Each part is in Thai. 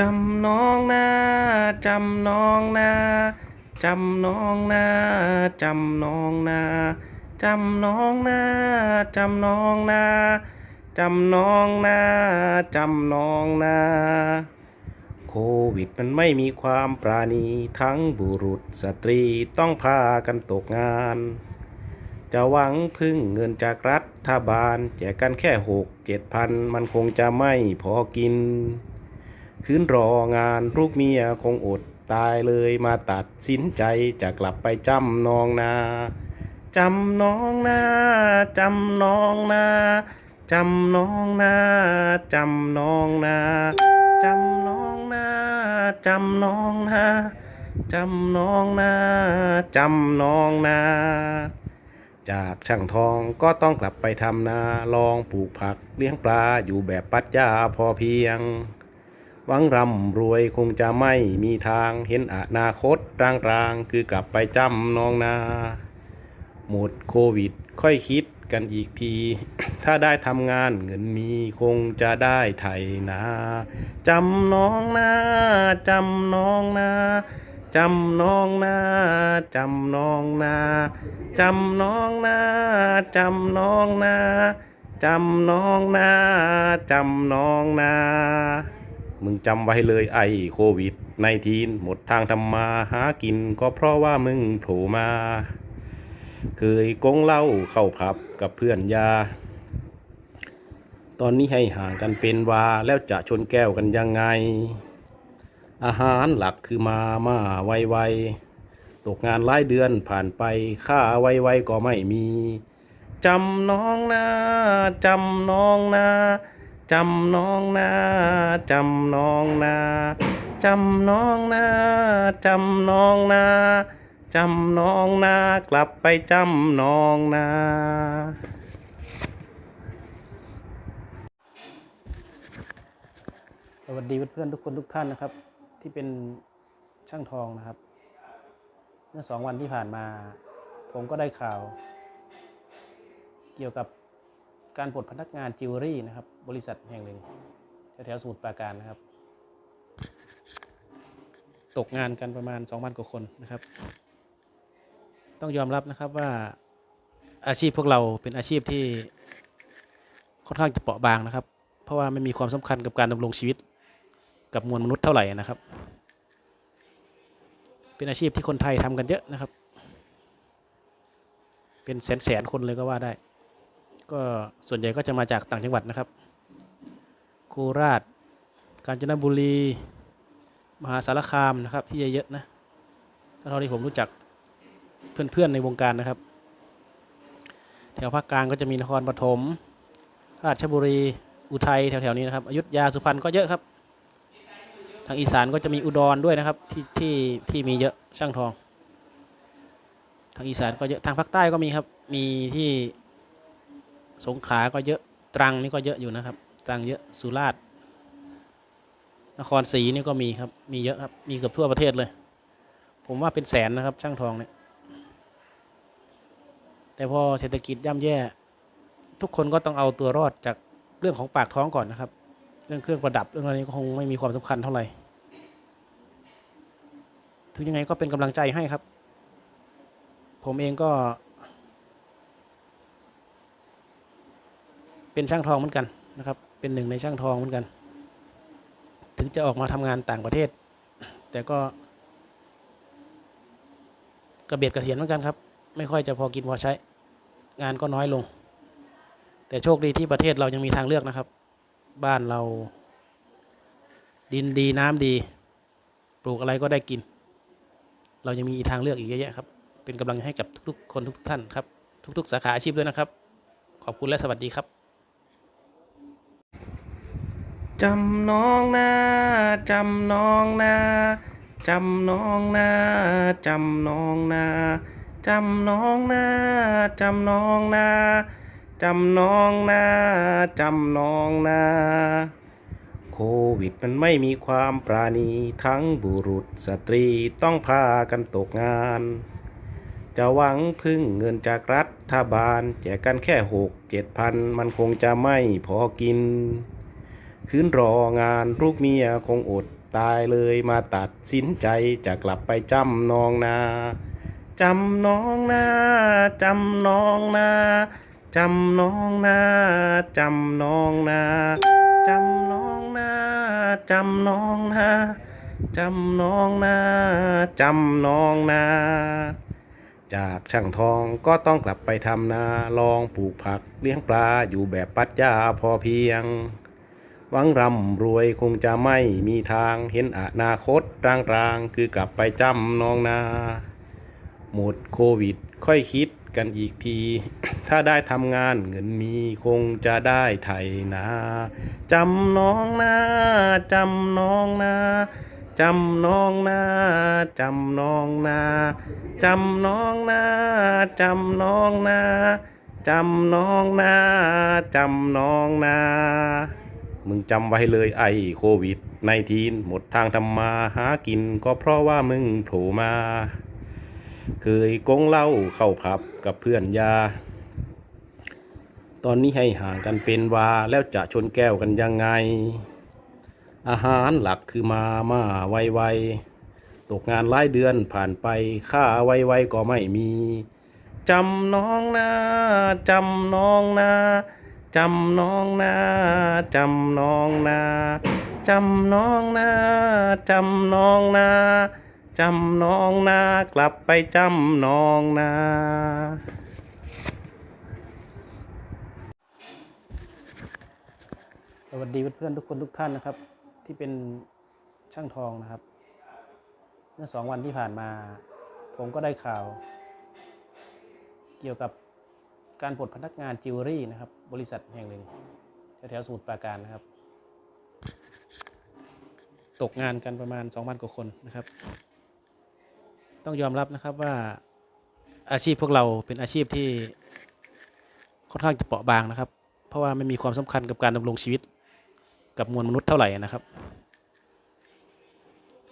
จำน้องนาจำน้องนาจำน้องนาจำน้องนาจำน้องนาจำน้องนาจำน้องนาจำน้องนาโควิดมันไม่มีความปราณีทั้งบุรุษสตรีต้องพากันตกงาน จะหวังพึ่งเงินจากรัฐบาล แจกกันแค่หกเจ็ดพันมันคงจะไม่พอกิน คืนรองานลูกเมียคงอดตายเลยมาตัดสินใจจะกลับไปจำนองนาจำนองนาจำนองนาจำนองนาจำนองนาจำนองนาจำนองนาจำนองนาจำนองนา จากช่างทองก็ต้องกลับไปทำนาลองปลูกผักเลี้ยงปลาอยู่แบบปรัชญาพอเพียง หวังร่ำรวยคงจะไม่มีทางเห็นอนาคตรางๆ คือกลับไปจำนองนา หมดโควิดค่อยคิดกันอีกที ถ้าได้ทำงานเงินมีคงจะได้ไถนาจำน้องนาจำน้องนาจำน้องนาจำน้องนาจำน้องนาจำน้องนาจำน้องนาจำน้องนา มึงจำไว้เลยไอ้โควิดในทีนหมดทางทำมาหากินก็เพราะว่ามึงโผล่มา เคยกงเล้าเข้าผับกับเพื่อนยา ตอนนี้ให้ห่างกันเป็นวาแล้วจะชนแก้วกันยังไง อาหารหลักคือมาม่าไวๆตกงานหลายเดือนผ่านไปค่าไวๆก็ไม่มีจำน้องนาจำน้องนา จำน้องนาจำน้องนาจำน้องนาจำน้องนาจำน้องนากลับไปจำน้องนาสวัสดีเพื่อนๆทุกคนทุกท่านนะครับ ที่เป็นช่างทองนะครับ เมื่อสองวันที่ผ่านมา ผมก็ได้ข่าว เกี่ยวกับ การปลดพนักงานจิวเวลรี่นะครับ บริษัทแห่งหนึ่งแถวๆสมุทรปราการนะครับ ตกงานกันประมาณ 2,000 กว่าคนนะครับ ต้องยอมรับนะครับว่าอาชีพพวกเราเป็นอาชีพที่ค่อนข้างจะเปราะบางนะครับ เพราะว่าไม่มีความสำคัญกับการดำรงชีวิตกับมวลมนุษย์เท่าไหร่นะครับ เป็นอาชีพที่คนไทยทำกันเยอะนะครับ เป็นแสนแสนๆคนเลยก็ว่าได้ ก็ส่วนใหญ่ก็จะมาจากต่างจังหวัดนะครับ โคราช กาญจนบุรี มหาสารคามนะครับ ที่เยอะๆนะเท่าที่ผมรู้จักเพื่อนๆในวงการนะครับ แถวภาคกลางก็จะมีนครปฐม ราชบุรี อุทัยแถวๆนี้นะครับ อยุธยาสุพรรณก็เยอะครับ ทางอีสานก็จะมีอุดรด้วยนะครับที่ที่ที่มีเยอะช่างทอง ทางอีสานก็เยอะ ทางภาคใต้ก็มีครับ มีที่ สงขลาก็เยอะตรังนี่ก็เยอะอยู่นะครับ ตรังเยอะสุราษฎร์นครศรีนี่ก็มีครับมีเยอะครับมีเกือบทั่วประเทศเลย ผมว่าเป็นแสนนะครับช่างทองเนี่ยแต่พอเศรษฐกิจย่ำแย่ ทุกคนก็ต้องเอาตัวรอดจากเรื่องของปากท้องก่อนนะครับ เรื่องเครื่องประดับเรื่องอะไรนี้ก็คงไม่มีความสำคัญเท่าไหร่ถึงยังไงก็เป็นกำลังใจให้ครับ ผมเองก็ เป็นช่างทองเหมือนกันนะครับ เป็นหนึ่งในช่างทองเหมือนกัน ถึงจะออกมาทำงานต่างประเทศ แต่ก็กระเบียดกระเกษียณเหมือนกันครับ ไม่ค่อยจะพอกินพอใช้ งานก็น้อยลง แต่โชคดีที่ประเทศเรายังมีทางเลือกนะครับ บ้านเรา ดินดีน้ำดี ปลูกอะไรก็ได้กิน เรายังมีทางเลือกอีกเยอะแยะครับ เป็นกำลังให้กับทุกๆคนทุกท่านครับ ทุกๆ สาขาอาชีพด้วยนะครับ ขอบคุณและสวัสดีครับ จำน้องนาจำน้องนาจำน้องนาจำน้องนาจำน้องนาจำน้องนาจำน้องนาจำน้องนาโควิดมันไม่มีความปราณีทั้งบุรุษสตรีต้องพากันตกงาน จะหวังพึ่งเงินจากรัฐบาล แจกกันแค่หกเจ็ดพันมันคงจะไม่พอกิน คืนรองานลูกเมียคงอดตายเลยมาตัดสินใจจะกลับไปจำนองนาจำนองนาจำนองนาจำนองนาจำนองนาจำนองนาจำนองนาจำนองนาจำนองนาจากช่างทองก็ต้องกลับไปทำนาลองปลูกผักเลี้ยงปลาอยู่แบบปรัชญาพอเพียง หวังร่ำรวยคงจะไม่มีทางเห็นอนาคตรางๆ คือกลับไปจำนองนา หมดโควิดค่อยคิดกันอีกที ถ้าได้ทำงานเงินมีคงจะได้ไถนาจำน้องนาจำน้องนาจำน้องนาจำน้องนาจำน้องนาจำน้องนาจำน้องนาจำน้องนา มึงจำไว้เลยไอ้โควิดในทีนหมดทางทำมาหากินก็เพราะว่ามึงโผล่มา เคยกงเหล้าเข้าผับกับเพื่อนยา ตอนนี้ให้ห่างกันเป็นวาแล้วจะชนแก้วกันยังไง อาหารหลักคือมาม่าไวไวๆตกงานหลายเดือนผ่านไปค่าไวไวๆก็ไม่มีจำน้องนาจำน้องนา จำน้องนาจำน้องนาจำน้องนาจำน้องนาจำน้องนากลับไปจำน้องนาสวัสดีเพื่อนๆทุกคนทุกท่านนะครับ ที่เป็นช่างทองนะครับ เมื่อสองวันที่ผ่านมา ผมก็ได้ข่าว เกี่ยวกับ การปลดพนักงานจิวเวลรี่นะครับ บริษัทแห่งหนึ่งแถวๆสมุทรปราการนะครับ ตกงานกันประมาณ 2,000 กว่าคนนะครับ ต้องยอมรับนะครับว่าอาชีพพวกเราเป็นอาชีพที่ค่อนข้างจะเปราะบางนะครับ เพราะว่าไม่มีความสำคัญกับการดำรงชีวิต กับมวลมนุษย์เท่าไหร่นะครับ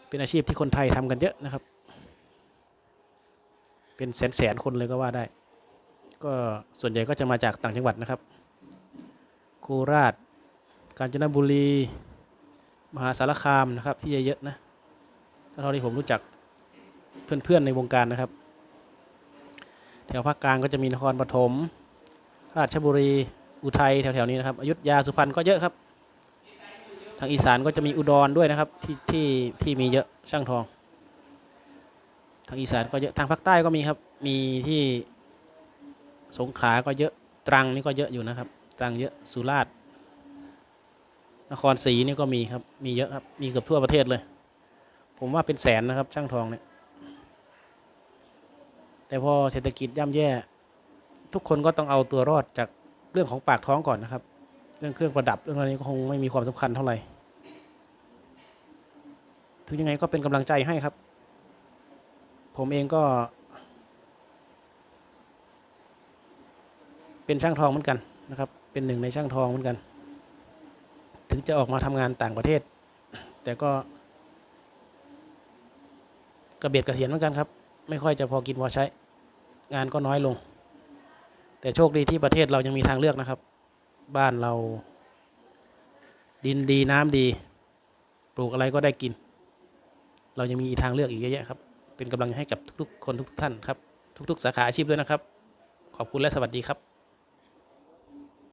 เป็นอาชีพที่คนไทยทำกันเยอะนะครับ เป็นแสนแสนๆคนเลยก็ว่าได้ ก็ส่วนใหญ่ก็จะมาจากต่างจังหวัดนะครับ โคราช กาญจนบุรี มหาสารคามนะครับ ที่เยอะๆนะถ้าเท่าที่ผมรู้จักเพื่อนๆในวงการนะครับ แถวภาคกลางก็จะมีนครปฐม ราชบุรี อุทัยแถวๆนี้นะครับ อยุธยาสุพรรณก็เยอะครับ ทางอีสานก็จะมีอุดรด้วยนะครับที่ที่ที่มีเยอะช่างทอง ทางอีสานก็เยอะ ทางภาคใต้ก็มีครับ มีที่ สงขลาก็เยอะตรังนี่ก็เยอะอยู่นะครับ ตรังเยอะสุราษฎร์นครศรีนี่ก็มีครับ มีเยอะครับ มีเกือบทั่วประเทศเลย ผมว่าเป็นแสนนะครับ ช่างทองเนี่ย แต่พอเศรษฐกิจย่ำแย่ ทุกคนก็ต้องเอาตัวรอดจากเรื่องของปากท้องก่อนนะครับ เรื่องเครื่องประดับเรื่องอะไรนี้ก็คงไม่มีความสำคัญเท่าไหร่ ถึงยังไงก็เป็นกำลังใจให้ครับ ผมเองก็ เป็นช่างทองเหมือนกันนะครับ เป็นหนึ่งในช่างทองเหมือนกัน ถึงจะออกมาทำงานต่างประเทศ แต่ก็กระเบียดกระเสียนเหมือนกันครับ ไม่ค่อยจะพอกินพอใช้ งานก็น้อยลง แต่โชคดีที่ประเทศเรายังมีทางเลือกนะครับ บ้านเรา ดินดีน้ำดี ปลูกอะไรก็ได้กิน เรายังมีทางเลือกอีกเยอะแยะครับ เป็นกำลังใจให้กับทุกๆ คนทุกๆท่านครับ ทุก ๆ สาขาอาชีพด้วยนะครับ ขอบคุณและสวัสดีครับ